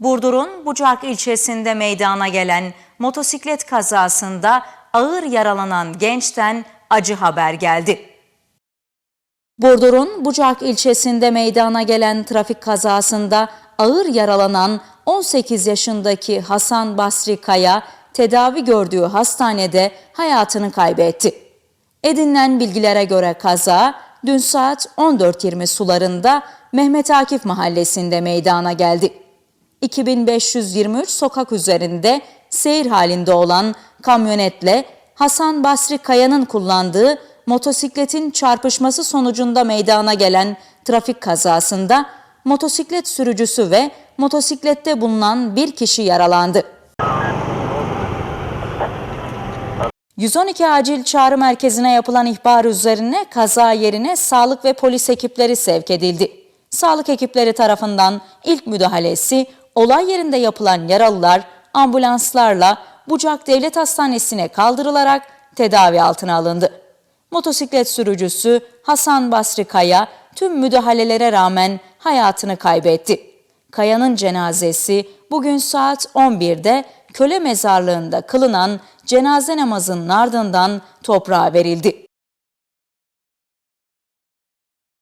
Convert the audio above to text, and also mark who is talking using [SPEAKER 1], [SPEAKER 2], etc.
[SPEAKER 1] Burdur'un Bucak ilçesinde meydana gelen motosiklet kazasında ağır yaralanan gençten acı haber geldi. Burdur'un Bucak ilçesinde meydana gelen trafik kazasında ağır yaralanan 18 yaşındaki Hasan Basri Kaya tedavi gördüğü hastanede hayatını kaybetti. Edinilen bilgilere göre kaza dün saat 14.20 sularında Mehmet Akif mahallesinde meydana geldi. 2523 sokak üzerinde seyir halinde olan kamyonetle Hasan Basri Kaya'nın kullandığı motosikletin çarpışması sonucunda meydana gelen trafik kazasında motosiklet sürücüsü ve motosiklette bulunan bir kişi yaralandı. 112 acil çağrı merkezine yapılan ihbar üzerine kaza yerine sağlık ve polis ekipleri sevk edildi. Sağlık ekipleri tarafından ilk müdahalesi olay yerinde yapılan yaralılar ambulanslarla Bucak Devlet Hastanesi'ne kaldırılarak tedavi altına alındı. Motosiklet sürücüsü Hasan Basri Kaya tüm müdahalelere rağmen hayatını kaybetti. Kaya'nın cenazesi bugün saat 11'de köle mezarlığında kılınan cenaze namazının ardından toprağa verildi.